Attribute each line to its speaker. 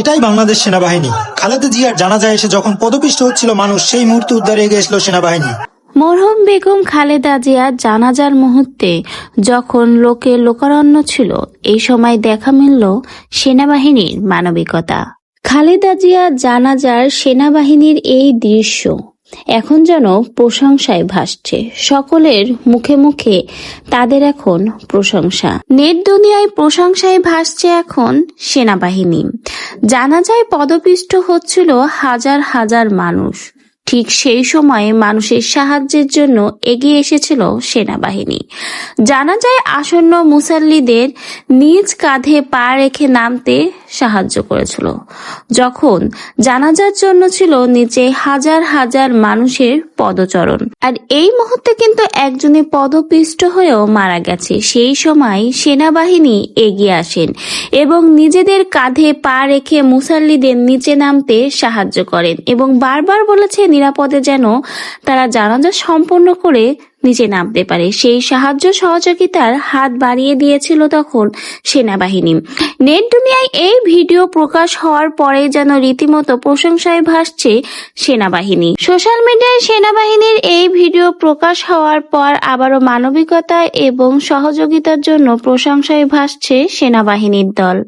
Speaker 1: এটাই বাংলাদেশ সেনাবাহিনী। খালেদা জিয়ার জানাজায় এসে যখন পদপিষ্ট হচ্ছিল মানুষ, সেই মুহূর্তে উদ্ধারে এগিয়ে এসলো সেনাবাহিনী।
Speaker 2: মরহুম বেগম খালেদা জিয়া জানাজার মুহূর্তে যখন লোকে লোকারণ্য ছিল, এই সময় দেখা মিলল সেনাবাহিনীর মানবিকতা। খালেদা জিয়া জানাজার সেনাবাহিনীর এই দৃশ্য এখন যেন প্রশংসায় ভাসছে। সকলের মুখে মুখে তাদের এখন প্রশংসা। নেট দুনিয়ায় প্রশংসায় ভাসছে এখন সেনাবাহিনী। জানাজায় পদপিষ্ট হচ্ছিল হাজার হাজার মানুষ। ঠিক সেই সময়ে মানুষের সাহায্যের জন্য এগিয়ে এসেছিল সেনাবাহিনী। জানা যায় আসন্ন মুসাল্লিদের নিজ কাঁধে পা রেখে নামতে সাহায্য করেছিল। যখন জানাজার জন্য ছিল নিচে হাজার হাজার মানুষের পদচরণ। আর এই মুহূর্তে কিন্তু একজনে পদপিষ্ট হয়েও মারা গেছে। সেই সময় সেনাবাহিনী এগিয়ে আসেন এবং নিজেদের কাঁধে পা রেখে মুসাল্লিদের নিচে নামতে সাহায্য করেন এবং বারবার বলেছে নিরাপদে যেন তারা জানাজা সম্পন্ন করে নিচে নামতে পারে। সেই সাহায্য সহযোগিতার হাত বাড়িয়ে দিয়েছিল তখন সেনাবাহিনী। নেট দুনিয়ায় এই ভিডিও প্রকাশ হওয়ার পরে যেন রীতিমতো প্রশংসায় ভাসছে সেনাবাহিনী। সোশ্যাল মিডিয়ায় সেনাবাহিনীর এই ভিডিও প্রকাশ হওয়ার পর আবারও মানবিকতা এবং সহযোগিতার জন্য প্রশংসায় ভাসছে সেনাবাহিনীর দল।